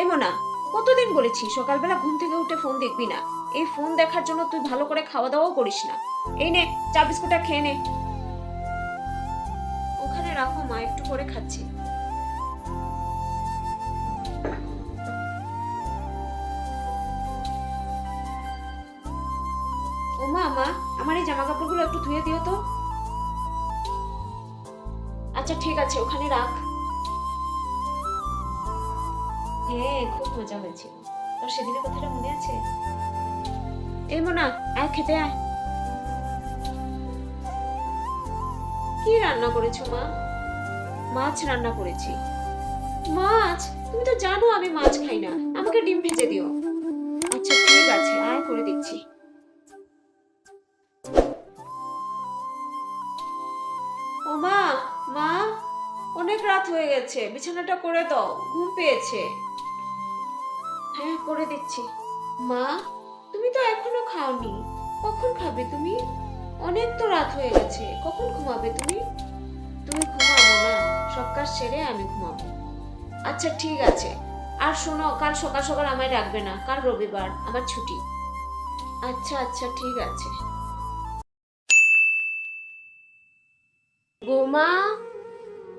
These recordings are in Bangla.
এমো না কতদিন বলেছি, সকালবেলা ঘুম থেকে উঠে ফোন দেখবি না। এই ফোন দেখার জন্য তুই ভালো করে খাওয়া দাওয়াও করিস না। এই নে, চা বিস্কুটটা খেয়ে নে। ওখানে রাখো, মা একটু করে খাচ্ছি। ও মা মা, আমার এই জামা কাপড়গুলো একটু ধুয়ে দিও তো। আচ্ছা ঠিক আছে, ওখানে রাখ। হ্যাঁ খুব মজা হয়েছিল? তোর সেদিনের কথাটা মনে আছে? মোনা আয় খেতে আয়। কি রান্না করেছ মা? মাছ রান্না করেছি। মাছ? তুমি তো জানো আমি মাছ খাই না। আমাকে ডিম ভেজে দিও। আচ্ছা ঠিক আছে আয় করে দিচ্ছি। ও মা মা? অনেক রাত হয়ে গেছে, বিছানাটা করে দাও, ঘুম পেয়েছে। হ্যাঁ করে দিচ্ছি। মা, তুমি তো এখনও খাওনি। কখন খাবে তুমি? অনেক তো রাত হয়ে গেছে, কখন ঘুমাবে তুমি? তুমি ঘুমাবো না, সব কাজ সেরে আমি ঘুমাবো। আচ্ছা ঠিক আছে। আর শোনো, কাল সকাল সকাল আমায় রাখবে না, কাল রবিবার, আমার ছুটি। আচ্ছা আচ্ছা ঠিক আছে। বৌমা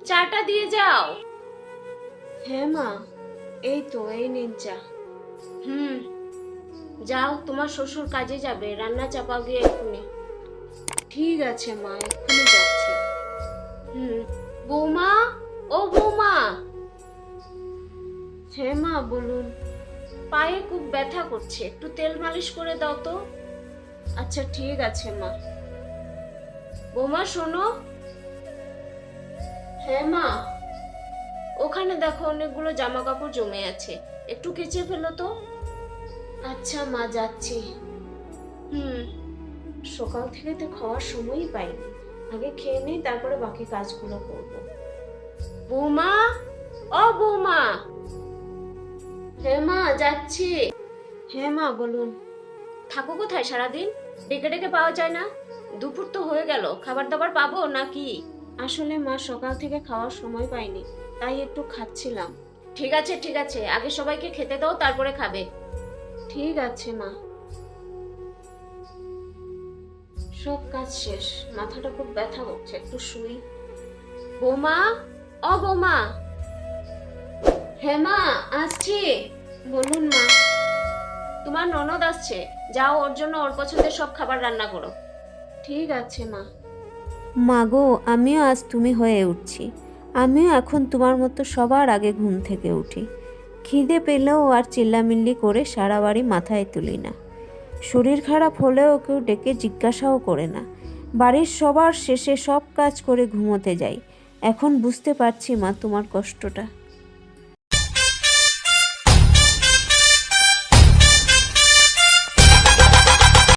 চাটা দিয়ে যাও। হ্যাঁ মা এই তো এই নিন চা। হুম যাও তোমার শ্বশুর কাজে যাবে রান্না চাপাও গিয়ে এক্ষুনি। ঠিক আছে মা এক্ষুনি যাচ্ছি। হুম বৌমা ও বৌমা। হ্যাঁ মা বলুন। পায়ে খুব ব্যথা করছে একটু তেল মালিশ করে দাও তো। আচ্ছা ঠিক আছে মা। বৌমা শোনো হ্যাঁ মা ওখানে দেখো অনেকগুলো জামা কাপড় জমে আছে। একটু কেচে ফেলো তো। আচ্ছা মা যাচ্ছি। হুম। সকাল থেকে তো খাওয়ার সময়ই পাইনি। আগে খেয়ে নেই তারপরে বাকি কাজগুলো করব। বৌমা? ও বৌমা! হ্যাঁ মা যাচ্ছি। হ্যাঁ মা বলুন। থাকো কোথায় সারাদিন? ডেকে ডেকে পাওয়া যায় না। দুপুর তো হয়ে গেল খাবার দাবার পাবো নাকি? আসলে মা সকাল থেকে খাওয়ার সময় পাইনি তাই একটু খাচ্ছিলাম। ঠিক আছে ঠিক আছে আগে সবাইকে খেতে দাও তারপরে খাবে। ঠিক আছে মা। সব কাজ শেষ মাথাটা খুব ব্যথা করছে একটু শুই। বৌমা? ও বৌমা! হ্যাঁ মা আসছি। বলুন মা। তোমার ননদ আসছে যাও ওর জন্য ওর পছন্দের সব খাবার রান্না করো। ঠিক আছে মা। মাগো, আমিও আজ তুমি হয়ে উঠছি। আমিও এখন তোমার মতো সবার আগে ঘুম থেকে উঠি। খিদে পেলেও আর চিল্লামিল্লি করে সারা বাড়ি মাথায় তুলি না। শরীর খারাপ হলেও কেউ ডেকে জিজ্ঞাসাও করে না। বাড়ির সবার শেষে সব কাজ করে ঘুমোতে যাই। এখন বুঝতে পারছি মা তোমার কষ্টটা।